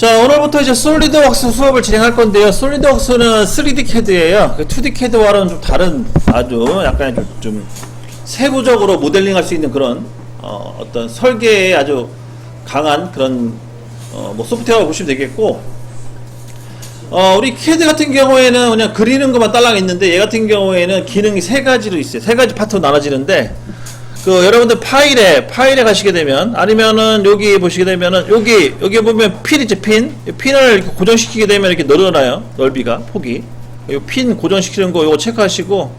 자 오늘부터 이제 솔리드웍스 수업을 진행할 건데요. 솔리드웍스는 3D CAD예요. 2D CAD와는 좀 다른 아주 약간 좀, 좀 세부적으로 모델링 할 수 있는 그런 어, 어떤 설계에 아주 강한 그런 어, 뭐 소프트웨어 보시면 되겠고 어, 우리 CAD 같은 경우에는 그냥 그리는 것만 딸랑 있는데 얘 같은 경우에는 기능이 세 가지로 있어요. 세 가지 파트로 나눠지는데 그 여러분들 파일에 파일에 가시게 되면 아니면은 여기 보시게 되면은 여기 여기 보면 핀 있죠 핀? 이 핀을 이렇게 고정시키게 되면 이렇게 늘어나요 넓이가 폭이. 이핀 고정시키는 거 요거 체크하시고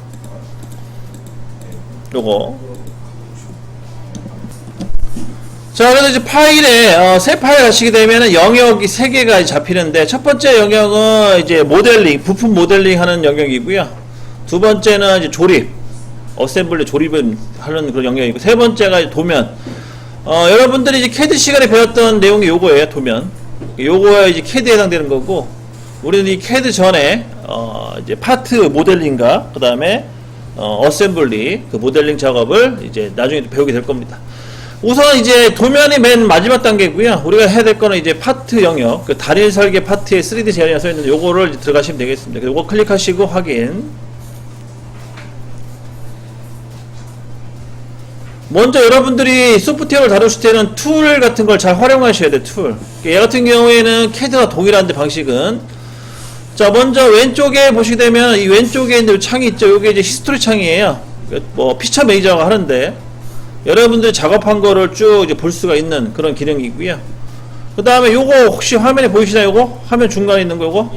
요거. 자 그래서 이제 파일에 어, 새 파일 가시게 되면은 영역이 세 개가 잡히는데 첫 번째 영역은 이제 모델링 부품 모델링 하는 영역이고요. 두 번째는 이제 조립 어셈블리 조립을 하는 그런 영역이고 세 번째가 도면. 어, 여러분들이 이제 캐드 시간에 배웠던 내용이 요거예요 도면. 요거야 이제 캐드에 해당되는 거고 우리는 이 캐드 전에 어, 이제 파트 모델링과 그 다음에 어, 어셈블리 그 모델링 작업을 이제 나중에 배우게 될 겁니다. 우선 이제 도면이 맨 마지막 단계고요. 우리가 해야 될 거는 이제 파트 영역 그 달인 설계 파트에 3D 제한이 써 있는데 요거를 들어가시면 되겠습니다. 요거 클릭하시고 확인 먼저 여러분들이 소프트웨어를 다루실 때는 툴 같은 걸 잘 활용하셔야 돼 툴. 얘 같은 경우에는 캐드와 동일한데 방식은 자 먼저 왼쪽에 보시게 되면 이 왼쪽에 있는 창이 있죠. 이게 이제 히스토리 창이에요. 뭐 피처 매니저가 하는데 여러분들이 작업한 거를 쭉 이제 볼 수가 있는 그런 기능이고요. 그 다음에 요거 혹시 화면에 보이시나요? 요거 화면 중간에 있는 거 요거?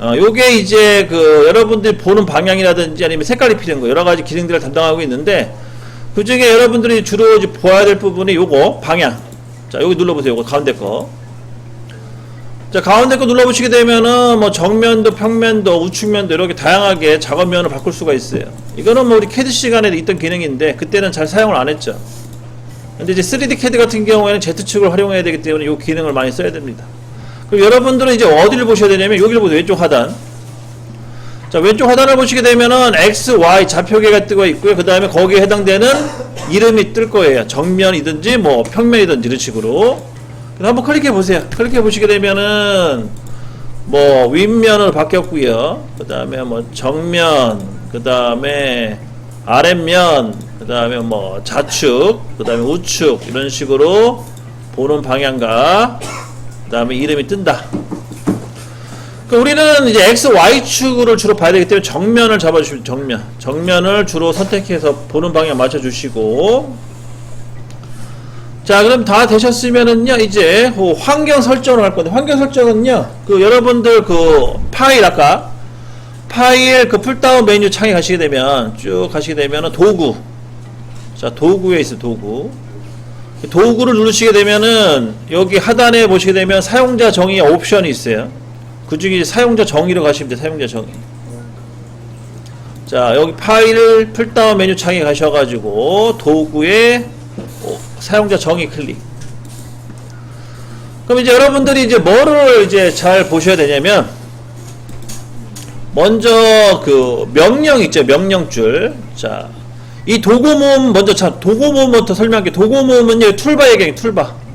어, 요게 이제 그 여러분들이 보는 방향이라든지 아니면 색깔이 필요한 거 여러 가지 기능들을 담당하고 있는데 그 중에 여러분들이 주로 보아야 될 부분이 요거 방향. 자 여기 눌러보세요. 요거 가운데 거. 자 가운데 거 눌러보시게 되면은 뭐 정면도 평면도 우측면도 이렇게 다양하게 작업면을 바꿀 수가 있어요. 이거는 뭐 우리 캐드 시간에 있던 기능인데 그때는 잘 사용을 안 했죠. 근데 이제 3D 캐드 같은 경우에는 Z축을 활용해야 되기 때문에 이 기능을 많이 써야 됩니다. 그럼 여러분들은 이제 어디를 보셔야 되냐면 여기를 보세요. 왼쪽 하단 자 왼쪽 하단을 보시게 되면은 X, Y 좌표계가 뜨고 있고요. 그 다음에 거기에 해당되는 이름이 뜰 거예요. 정면이든지 뭐 평면이든지 이런 식으로. 한번 클릭해 보세요. 클릭해 보시게 되면은 뭐 윗면으로 바뀌었고요. 그 다음에 뭐 정면, 그 다음에 아랫면, 그 다음에 뭐 좌측, 그 다음에 우측 이런 식으로 보는 방향과 그 다음에 이름이 뜬다. 그 우리는 이제 X, Y 축을 주로 봐야 되기 때문에 정면을 잡아주시면 정면, 정면을 주로 선택해서 보는 방향 맞춰주시고. 자 그럼 다 되셨으면은요 이제 그 환경 설정을 할 건데 환경 설정은요 그 여러분들 그 파일 아까 파일 그 풀다운 메뉴 창에 가시게 되면 쭉 가시게 되면은 도구. 자 도구에 있어 도구. 도구를 누르시게 되면은 여기 하단에 보시게 되면 사용자 정의 옵션이 있어요 그 중에 사용자 정의로 가시면 돼요. 사용자 정의. 자, 여기 파일 풀다운 메뉴 창에 가셔가지고 도구에 어, 사용자 정의 클릭. 그럼 이제 여러분들이 이제 뭐를 이제 잘 보셔야 되냐면 먼저 그 명령 있죠. 명령줄. 자, 이 도구 모음 먼저 자, 도구 모음부터 설명할게요. 도구 모음은요. 툴바 얘기해요. 툴바.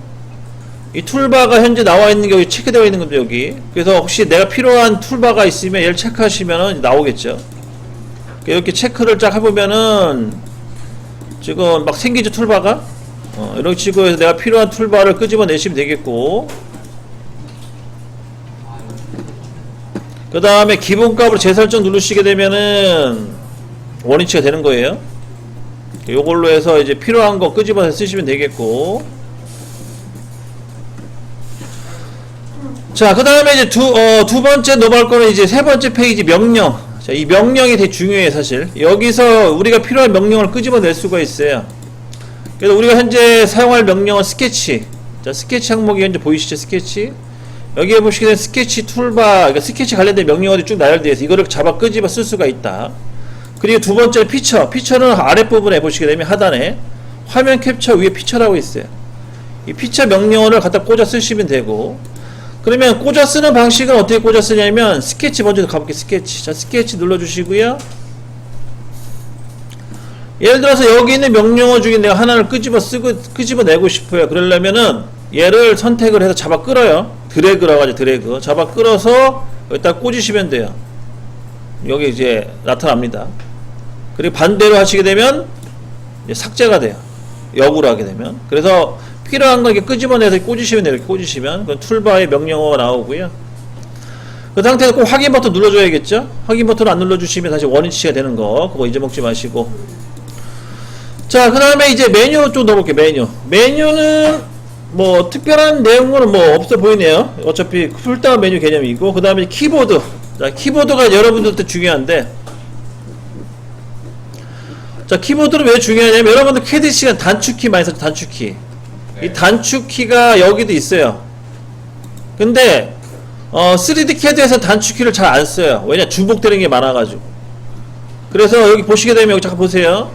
이 툴바가 현재 나와 있는 게 여기 체크되어 있는 겁니다 여기. 그래서 혹시 내가 필요한 툴바가 있으면 얘를 체크하시면 나오겠죠. 이렇게 체크를 쫙 해보면은 지금 막 생기죠 툴바가? 어, 이런 식으로 해서 내가 필요한 툴바를 끄집어 내시면 되겠고. 그 다음에 기본값으로 재설정 누르시게 되면은 원위치가 되는 거예요. 요걸로 해서 이제 필요한 거 끄집어서 쓰시면 되겠고 자, 그 다음에 이제 두, 어, 두 번째 넘어갈 거는 이제 세 번째 페이지 명령. 자, 이 명령이 되게 중요해, 사실. 여기서 우리가 필요한 명령을 끄집어낼 수가 있어요. 그래서 우리가 현재 사용할 명령은 스케치. 자, 스케치 항목이 현재 보이시죠? 스케치. 여기에 보시게 되면 스케치 툴바, 그러니까 스케치 관련된 명령어들이 쭉 나열되어 있어요. 이거를 잡아 끄집어 쓸 수가 있다. 그리고 두 번째 피처. 피처는 아랫부분에 보시게 되면 하단에 화면 캡처 위에 피처라고 있어요. 이 피처 명령어를 갖다 꽂아 쓰시면 되고, 그러면 꽂아 쓰는 방식은 어떻게 꽂아 쓰냐면 스케치 먼저 가볼게요 스케치 자 스케치 눌러주시고요 예를 들어서 여기 있는 명령어 중에 내가 하나를 끄집어 쓰고 끄집어 내고 싶어요 그러려면은 얘를 선택을 해서 잡아 끌어요. 드래그라고 하죠, 드래그. 잡아 끌어서 여기다 꽂으시면 돼요. 여기 이제 나타납니다. 그리고 반대로 하시게 되면 삭제가 돼요. 역으로 하게 되면. 그래서 필요한 거 이렇게 끄집어내서 꽂으시면 돼요. 이렇게 꽂으시면. 그 툴바에 명령어가 나오고요. 그 상태에서 꼭 확인 버튼 눌러줘야겠죠? 확인 버튼 안 눌러주시면 다시 원위치가 되는 거. 그거 잊어먹지 마시고. 자, 그 다음에 이제 메뉴 좀 넣어볼게요, 메뉴. 메뉴는 뭐 특별한 내용은 뭐 없어 보이네요. 어차피 풀다운 메뉴 개념이고. 그 다음에 키보드. 자, 키보드가 여러분들한테 중요한데. 자, 키보드는 왜 중요하냐면 여러분들 캐드 시간 단축키 많이 썼죠, 단축키. 이 단축 키가 여기도 있어요. 근데 어, 3D 캐드에서 단축 키를 잘 안 써요. 왜냐 중복되는 게 많아가지고. 그래서 여기 보시게 되면 여기 잠깐 보세요.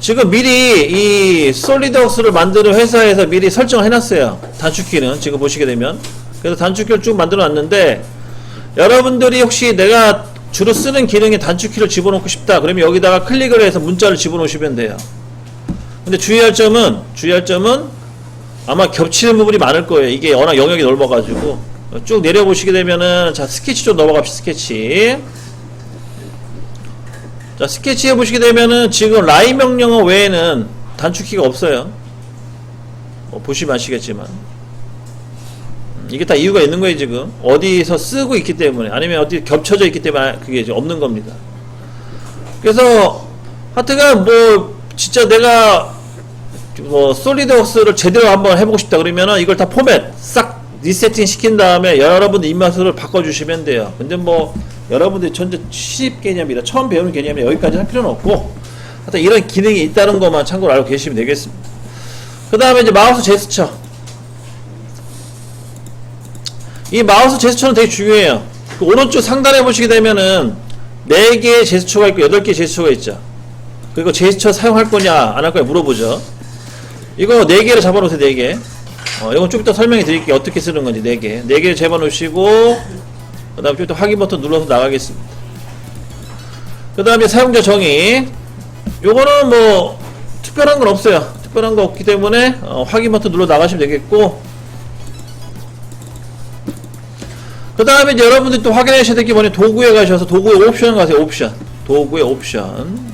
지금 미리 이 솔리드웍스를 만드는 회사에서 미리 설정을 해놨어요. 단축키는 지금 보시게 되면. 그래서 단축키를 쭉 만들어놨는데 여러분들이 혹시 내가 주로 쓰는 기능에 단축키를 집어넣고 싶다. 그러면 여기다가 클릭을 해서 문자를 집어넣으시면 돼요. 근데 주의할 점은 주의할 점은 아마 겹치는 부분이 많을 거예요. 이게 워낙 영역이 넓어가지고 쭉 내려보시게 되면은 자 스케치 좀 넘어갑시다. 스케치. 자 스케치 해보시게 되면은 지금 라인 명령어 외에는 단축키가 없어요. 뭐 보시면 아시겠지만 음, 이게 다 이유가 있는 거예요 지금 어디서 쓰고 있기 때문에 아니면 어디 겹쳐져 있기 때문에 그게 이제 없는 겁니다. 그래서 하여튼간 뭐 진짜 내가 뭐 솔리드웍스를 제대로 한번 해보고 싶다 그러면은 이걸 다 포맷 싹 리세팅 시킨 다음에 여러분들 입맛으로 바꿔주시면 돼요. 근데 뭐 여러분들이 전체 시집 개념이라 처음 배우는 개념이 여기까지 할 필요는 없고 하여튼 이런 기능이 있다는 것만 참고로 알고 계시면 되겠습니다. 그 다음에 이제 마우스 제스처 이 마우스 제스처는 되게 중요해요. 그 오른쪽 상단에 보시게 되면은 4개의 제스처가 있고 8개의 제스처가 있죠. 그리고 제스처 사용할 거냐 안 할 거냐 물어보죠. 이거 4개를 잡아놓으세요 4개. 어, 이건 좀 이따 설명해 드릴게요. 어떻게 쓰는 건지 4개. 4개를 잡아놓으시고 그 다음에 좀 이따 확인 버튼 눌러서 나가겠습니다. 그 다음에 사용자 정의. 요거는 뭐 특별한 건 없어요. 특별한 거 없기 때문에 어, 확인 버튼 눌러 나가시면 되겠고. 그 다음에 여러분들이 또 확인하셔야 될 게 뭐냐 도구에 가셔서 도구의 옵션 가세요 옵션. 도구의 옵션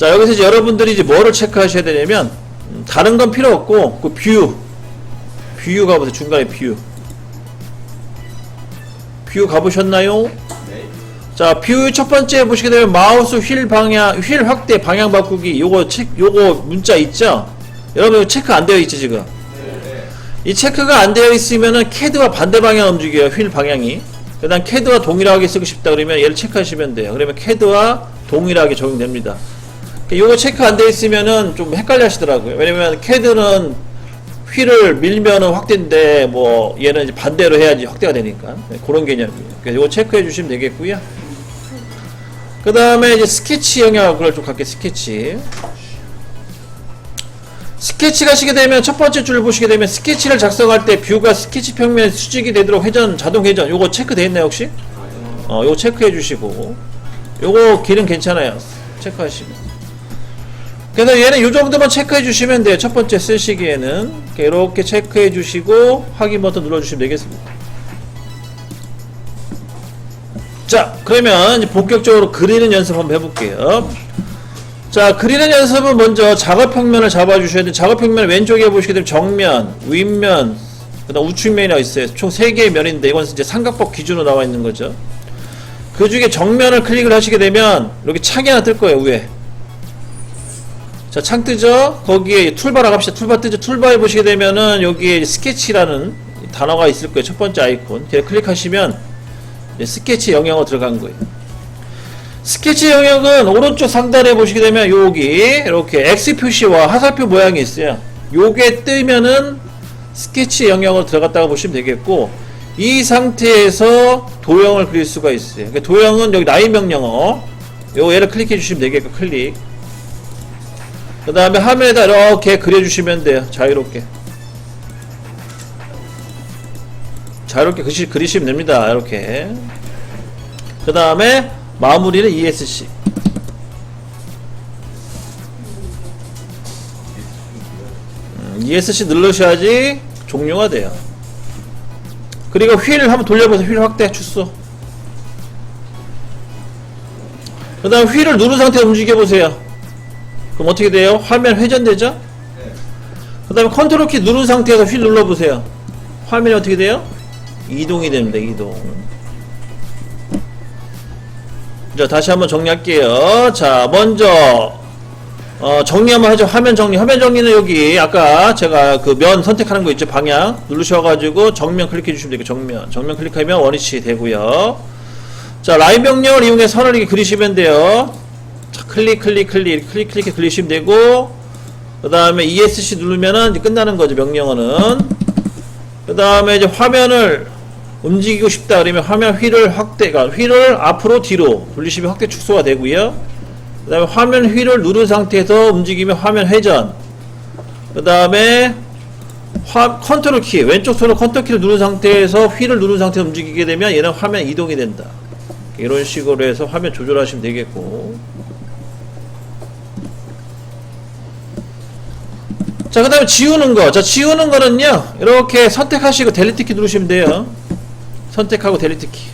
자 여기서 이제 여러분들이 이제 뭐를 체크하셔야 되냐면 음, 다른 건 필요 없고 그 뷰 뷰 가보세요 중간에 뷰 뷰 가보셨나요? 자, 뷰 첫 번째 보시게 되면 마우스 휠 방향, 휠 확대 방향 바꾸기 요거 체 요거 문자 있죠? 여러분 체크 안 되어 있죠 지금? 이 체크가 안 되어 있으면은 캐드와 반대 방향 움직여요 휠 방향이. 그다음 캐드와 동일하게 쓰고 싶다 그러면 얘를 체크하시면 돼요. 그러면 캐드와 동일하게 적용됩니다. 요거 체크 안 돼 있으면은 좀 헷갈려 하시더라고요. 왜냐면 캐드는 휠을 밀면은 확대인데 뭐 얘는 이제 반대로 해야지 확대가 되니까 네, 그런 개념이에요. 그래서 요거 체크해 주시면 되겠고요. 그 다음에 이제 스케치 영역을 좀 갖게 스케치. 스케치 가시게 되면 첫 번째 줄 보시게 되면 스케치를 작성할 때 뷰가 스케치 평면에 수직이 되도록 회전 자동 회전 요거 체크 돼 있나요 혹시? 어 요거 체크해 주시고 요거 기능 괜찮아요. 체크하시고. 그래서 얘는 요 정도만 체크해 주시면 돼요. 첫 번째 쓰시기에는 이렇게 체크해 주시고 확인 버튼 눌러 주시면 되겠습니다. 자, 그러면 본격적으로 그리는 연습 한번 해볼게요. 자, 그리는 연습은 먼저 작업 평면을 잡아주셔야 돼요. 작업 평면 왼쪽에 보시게 되면 정면, 윗면, 그다음 우측면이 있어요. 총 3개의 면인데 이건 이제 삼각법 기준으로 나와 있는 거죠. 그 중에 정면을 클릭을 하시게 되면 이렇게 창이 하나 뜰 거예요, 위에. 자, 창 뜨죠? 거기에 툴바라고 합시다. 툴바 뜨죠? 툴바에 보시게 되면은 여기에 스케치라는 단어가 있을 거예요. 첫 번째 아이콘. 걔 클릭하시면 스케치 영역으로 들어간 거예요. 스케치 영역은 오른쪽 상단에 보시게 되면 여기 이렇게 X 표시와 화살표 모양이 있어요. 요게 뜨면은 스케치 영역으로 들어갔다고 보시면 되겠고 이 상태에서 도형을 그릴 수가 있어요. 그러니까 도형은 여기 라인 명령어 요 얘를 클릭해 주시면 되겠고 클릭 그 다음에 화면에다 이렇게 그려주시면 돼요. 자유롭게. 자유롭게 그시, 그리시면 됩니다. 이렇게. 그 다음에 마무리는 ESC. ESC 누르셔야지 종료가 돼요. 그리고 휠 한번 돌려보세요. 휠 확대 축소. 그 다음 휠을 누른 상태로 움직여보세요. 그럼 어떻게 돼요? 화면 회전되죠? 그 다음에 컨트롤 키 누른 상태에서 휠 눌러보세요. 화면이 어떻게 돼요? 이동이 됩니다. 이동. 자, 다시 한번 정리할게요. 자, 먼저 어, 정리 한번 하죠. 화면 정리. 화면 정리는 여기 아까 제가 그 면 선택하는 거 있죠. 방향 누르셔가지고 정면 클릭해 주시면 되고 정면. 정면 클릭하면 원위치 되고요. 자, 라인 명령을 이용해 선을 이렇게 그리시면 돼요. 자, 클릭, 클릭, 클릭, 클릭, 클릭 그리시면 되고 그 다음에 ESC 누르면은 이제 끝나는 거죠. 명령어는. 그 다음에 이제 화면을 움직이고 싶다 그러면 화면 휠을 확대 가 휠을 앞으로 뒤로 돌리시면 확대 축소가 되고요. 그 다음에 화면 휠을 누른 상태에서 움직이면 화면 회전. 그 다음에 화, 컨트롤 키, 왼쪽 손으로 컨트롤 키를 누른 상태에서 휠을 누른 상태에서 움직이게 되면 얘는 화면 이동이 된다. 이런 식으로 해서 화면 조절하시면 되겠고. 자, 그 다음에 지우는 거. 자, 지우는 거는요, 이렇게 선택하시고 델리트 키 누르시면 돼요. 선택하고 델리트 키.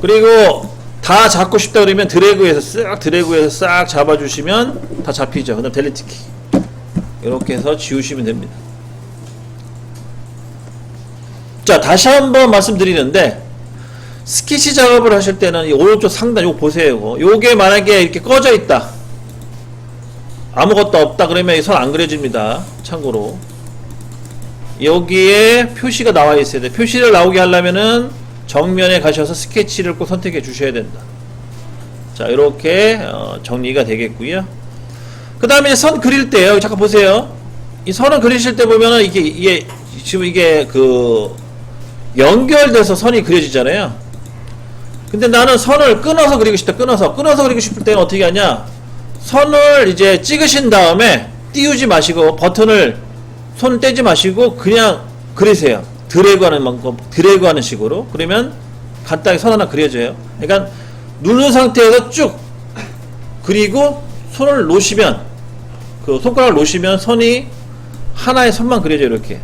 그리고 다 잡고 싶다 그러면 드래그해서 싹 드래그해서 싹 잡아주시면 다 잡히죠. 그 다음 델리트 키. 이렇게 해서 지우시면 됩니다. 자, 다시 한번 말씀드리는데 스케치 작업을 하실 때는 이 오른쪽 상단 요거 보세요. 요거. 요게 만약에 이렇게 꺼져 있다. 아무것도 없다 그러면 선안 그려집니다. 참고로. 여기에 표시가 나와 있어야 돼. 표시를 나오게 하려면은 정면에 가셔서 스케치를 꼭 선택해 주셔야 된다. 자, 이렇게 어, 정리가 되겠고요. 그 다음에 선 그릴 때요. 잠깐 보세요. 이 선을 그리실 때 보면은 이게 이게 지금 이게 그 연결돼서 선이 그려지잖아요. 근데 나는 선을 끊어서 그리고 싶다. 끊어서 끊어서 그리고 싶을 때는 어떻게 하냐? 선을 이제 찍으신 다음에 띄우지 마시고 버튼을 손 떼지 마시고 그냥 그리세요. 드래그 하는 방법, 드래그 하는 식으로. 그러면 간단하게 선 하나 그려져요. 그러니까 누른 상태에서 쭉 그리고 손을 놓으시면 그 손가락을 놓으시면 선이 하나의 선만 그려져요. 이렇게.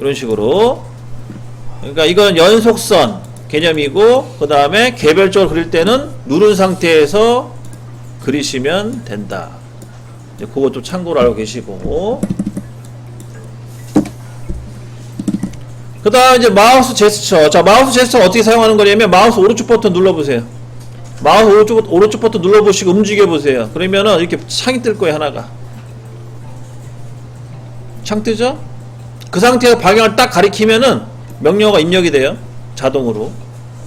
이런 식으로. 그러니까 이건 연속선 개념이고 그 다음에 개별적으로 그릴 때는 누른 상태에서 그리시면 된다. 그것도 참고로 알고 계시고. 그 다음 이제 마우스 제스처. 자, 마우스 제스처 어떻게 사용하는 거냐면 마우스 오른쪽 버튼 눌러보세요. 마우스 오른쪽, 오른쪽 버튼 눌러보시고 움직여보세요. 그러면은 이렇게 창이 뜰 거예요, 하나가. 창 뜨죠? 그 상태에서 방향을 딱 가리키면은 명령어가 입력이 돼요. 자동으로.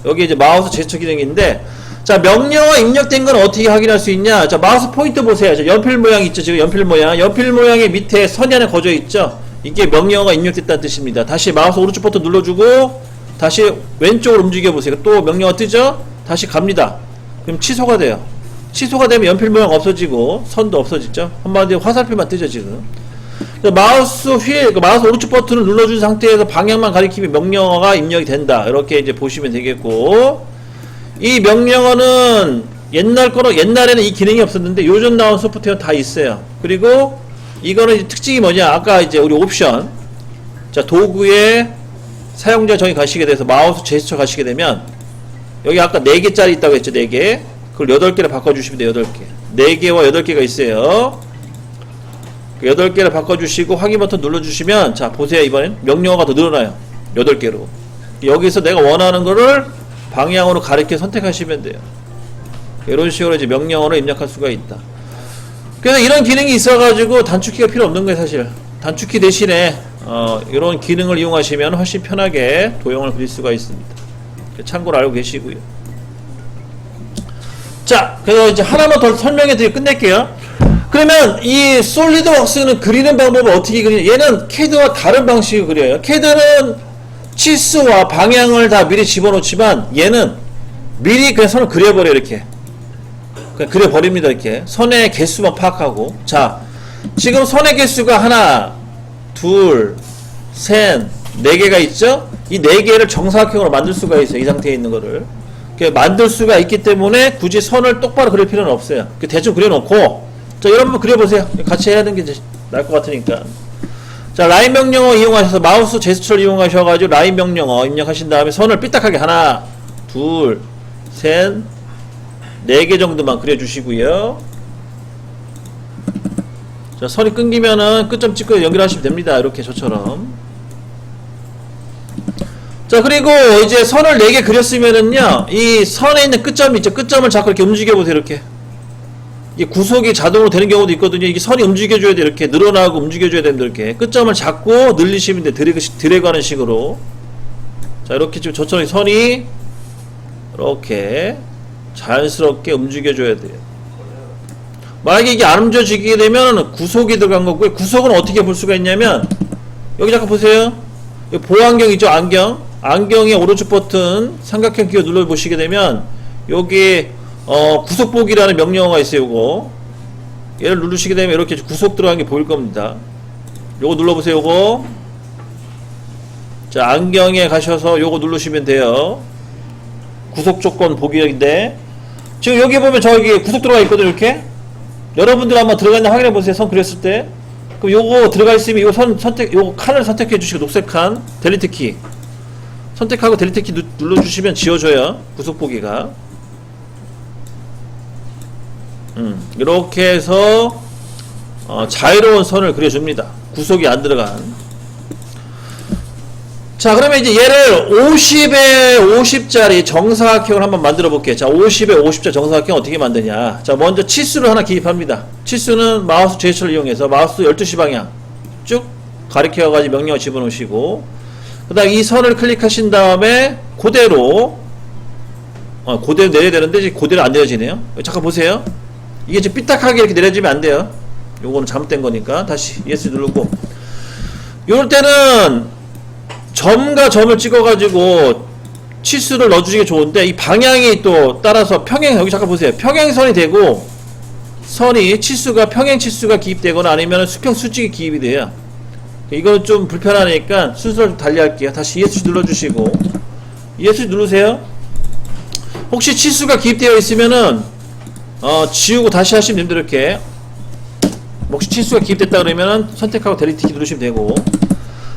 여기 이제 마우스 제스처 기능인데, 자, 명령어 입력된 건 어떻게 확인할 수 있냐? 자, 마우스 포인트 보세요. 자, 연필 모양 있죠? 지금 연필 모양. 연필 모양의 밑에 선이 하나 거져 있죠? 이게 명령어가 입력됐다는 뜻입니다. 다시 마우스 오른쪽 버튼 눌러주고, 다시 왼쪽으로 움직여 보세요. 또 명령어 뜨죠? 다시 갑니다. 그럼 취소가 돼요. 취소가 되면 연필 모양 없어지고, 선도 없어지죠? 한마디로 화살표만 뜨죠, 지금. 마우스 휠, 그 마우스 오른쪽 버튼을 눌러준 상태에서 방향만 가리키면 명령어가 입력이 된다. 이렇게 이제 보시면 되겠고, 이 명령어는 옛날 거로 옛날에는 이 기능이 없었는데 요즘 나온 소프트웨어 다 있어요. 그리고 이거는 특징이 뭐냐? 아까 이제 우리 옵션. 자 도구에 사용자 정의 가시게 돼서 마우스 제스처 가시게 되면 여기 아까 4개짜리 있다고 했죠 4개? 그걸 8개로 바꿔주시면 돼요 8개. 4개와 8개가 있어요. 그 8개를 바꿔주시고 확인 버튼 눌러주시면 자 보세요 이번엔 명령어가 더 늘어나요. 8개로. 여기서 내가 원하는 거를 방향으로 가리켜 선택하시면 돼요. 이런 식으로 이제 명령어로 입력할 수가 있다. 그래서 이런 기능이 있어가지고 단축키가 필요 없는 거예요, 사실. 단축키 대신에 어, 이런 기능을 이용하시면 훨씬 편하게 도형을 그릴 수가 있습니다. 참고로 알고 계시고요. 자, 그래서 이제 하나만 더 설명해 드리고 끝낼게요. 그러면 이 솔리드웍스는 그리는 방법을 어떻게 그리냐? 얘는 캐드와 다른 방식으로 그려요. 캐드는 치수와 방향을 다 미리 집어넣지만 얘는 미리 그냥 선을 그려버려 이렇게. 그냥 그려버립니다 이렇게. 선의 개수만 파악하고. 자 지금 선의 개수가 하나 둘셋네 개가 있죠? 이 네 개를 정사각형으로 만들 수가 있어요 이 상태에 있는 거를. 만들 수가 있기 때문에 굳이 선을 똑바로 그릴 필요는 없어요. 그 대충 그려놓고. 자 여러분 그려보세요. 같이 해야 되는 게 나을 것 같으니까 자 라인 명령어 이용하셔서 마우스 제스처를 이용하셔가지고 라인 명령어 입력하신 다음에 선을 삐딱하게 하나 둘 셋 네 개 정도만 그려주시고요. 자 선이 끊기면은 끝점 찍고 연결하시면 됩니다. 이렇게 저처럼. 자 그리고 이제 선을 4개 그렸으면은요 이 선에 있는 끝점이 있죠. 끝점을 자꾸 이렇게 움직여 보세요 이렇게 이게 구속이 자동으로 되는 경우도 있거든요. 이게 선이 움직여줘야 돼. 이렇게 늘어나고 움직여줘야 됩니다. 이렇게. 끝점을 잡고 늘리시면 돼. 드래그, 드래그 하는 식으로. 자 이렇게 지금 저처럼 선이 이렇게 자연스럽게 움직여줘야 돼요 만약에 이게 안 움직여지게 되면 구속이 들어간 거고요. 구속은 어떻게 볼 수가 있냐면 여기 잠깐 보세요. 여기 보안경이죠? 안경? 안경의 오른쪽 버튼 삼각형 기호 눌러 보시게 되면 여기 어, 구속보기라는 명령어가 있어요 요거. 얘를 누르시게 되면 이렇게 구속 들어간 게 보일 겁니다. 요거 눌러보세요 요거. 자 안경에 가셔서 요거 누르시면 돼요. 구속 조건 보기인데. 지금 여기 보면 저기 구속 들어가 있거든요 이렇게. 여러분들 한번 들어갔나 확인해 보세요 선 그렸을 때. 그럼 요거 들어가 있으면 요거 선 선택 요거 칸을 선택해 주시고 녹색 칸 델리트 키. 선택하고 델리트 키 누- 눌러주시면 지워져요 구속 보기가 음, 이렇게 해서 어, 자유로운 선을 그려줍니다. 구속이 안 들어간. 자, 그러면 이제 얘를 50에 50짜리 정사각형을 한번 만들어 볼게요. 자, 50에 50짜리 정사각형 어떻게 만드냐. 자, 먼저 치수를 하나 기입합니다. 치수는 마우스 제스처를 이용해서 마우스 12시 방향 쭉 가리켜가지고 명령어 집어넣으시고, 그 다음 이 선을 클릭하신 다음에 그대로, 어, 그대로 내려야 되는데, 이제 그대로 안 내려지네요. 잠깐 보세요. 이게 지금 삐딱하게 이렇게 내려지면 안 돼요. 요거는 잘못된 거니까 다시 예스 누르고 요럴 때는 점과 점을 찍어가지고 치수를 넣어주시기 좋은데 이 방향이 또 따라서 평행 여기 잠깐 보세요. 평행선이 되고 선이 치수가 평행 치수가 기입되거나 아니면 수평 수직이 기입이 돼요. 이거는 좀 불편하니까 순서를 좀 달리할게요. 다시 ESC 눌러주시고 ESC 누르세요. 혹시 치수가 기입되어 있으면은 어, 지우고 다시 하시면 됩니다. 이렇게. 혹시 치수가 기입됐다 그러면은 선택하고 델리트 키 누르시면 되고.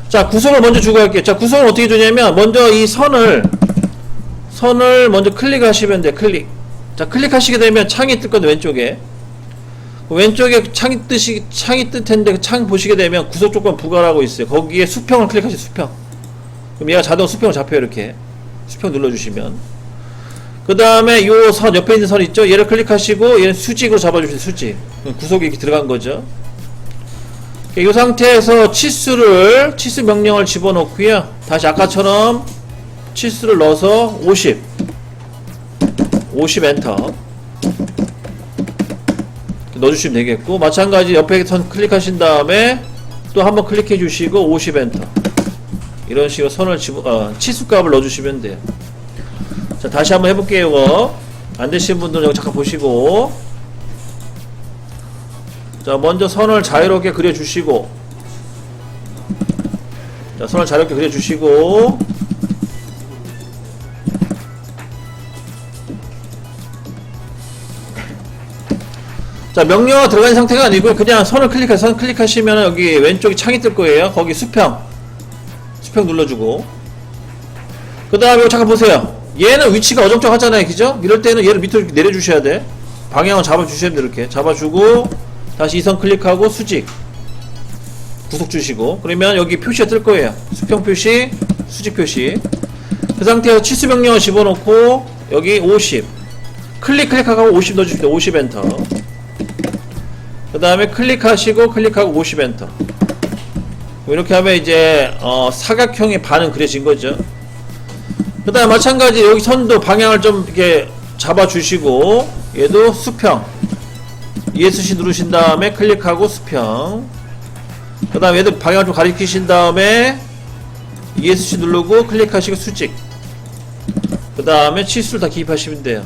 자, 구성을 먼저 주고 할게요. 자, 구성을 어떻게 주냐면, 먼저 이 선을, 선을 먼저 클릭하시면 돼요. 클릭. 자, 클릭하시게 되면 창이 뜰 건데, 왼쪽에. 그 왼쪽에 창이 뜨시, 창이 뜰 텐데, 그 창 보시게 되면 구속 조건 부과라고 있어요. 거기에 수평을 클릭하세요, 수평. 그럼 얘가 자동 수평을 잡혀요, 이렇게. 수평 눌러주시면. 그 다음에 요 선 옆에 있는 선 있죠? 얘를 클릭하시고 얘는 수직으로 잡아주세요 수직. 구속이 이렇게 들어간 거죠? 이 상태에서 치수를 치수 명령을 집어넣고요. 다시 아까처럼 치수를 넣어서 50 50 엔터. 넣어주시면 되겠고 마찬가지 옆에 선 클릭하신 다음에 또 한번 클릭해 주시고 50 엔터. 이런 식으로 선을 집어 어, 치수 값을 넣어주시면 돼요 자 다시 한번 해볼게요 이거. 안되신 분들은 여기 잠깐 보시고. 자 먼저 선을 자유롭게 그려주시고. 자 선을 자유롭게 그려주시고. 자 명령어 들어간 상태가 아니고 그냥 선을 클릭해서 선 클릭하시면 여기 왼쪽에 창이 뜰 거예요. 거기 수평. 수평 눌러주고. 그 다음에 잠깐 보세요 얘는 위치가 어정쩡하잖아요. 그죠? 이럴 때는 얘를 밑으로 이렇게 내려주셔야 돼. 방향을 잡아주셔야 돼 이렇게. 잡아주고 다시 이선 클릭하고 수직 구속 주시고. 그러면 여기 표시가 뜰 거예요. 수평 표시 수직 표시. 그 상태에서 치수 명령을 집어넣고 여기 50 클릭 클릭하고 50 넣어주십니다 50 엔터. 그 다음에 클릭하시고 클릭하고 50 엔터. 이렇게 하면 이제 어, 사각형의 반은 그려진 거죠 그 다음에 마찬가지 여기 선도 방향을 좀 이렇게 잡아주시고 얘도 수평. ESC 누르신 다음에 클릭하고 수평. 그 다음에 얘도 방향을 좀 가리키신 다음에 ESC 누르고 클릭하시고 수직. 그 다음에 치수를 다 기입하시면 돼요.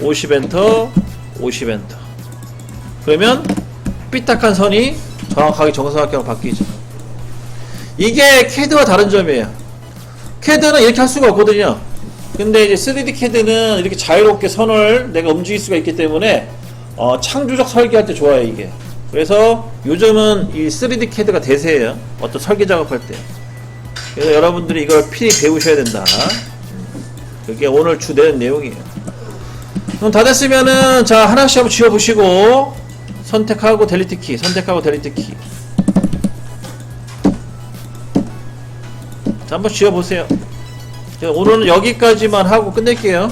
50 엔터 50 엔터. 그러면 삐딱한 선이 정확하게 정사각형으로 바뀌죠. 이게 캐드와 다른 점이에요 캐드는 이렇게 할 수가 없거든요. 근데 이제 3D 캐드는 이렇게 자유롭게 선을 내가 움직일 수가 있기 때문에 어, 창조적 설계할 때 좋아요 이게. 그래서 요즘은 이 3D CAD가 대세예요. 어떤 설계 작업할 때. 그래서 여러분들이 이걸 필히 배우셔야 된다. 그게 오늘 주된 내용이에요. 그럼 다 됐으면은 자 하나씩 한번 지워보시고 선택하고 델리트 키, 선택하고 델리트 키. 자 한번 지워보세요. 자, 오늘은 여기까지만 하고 끝낼게요.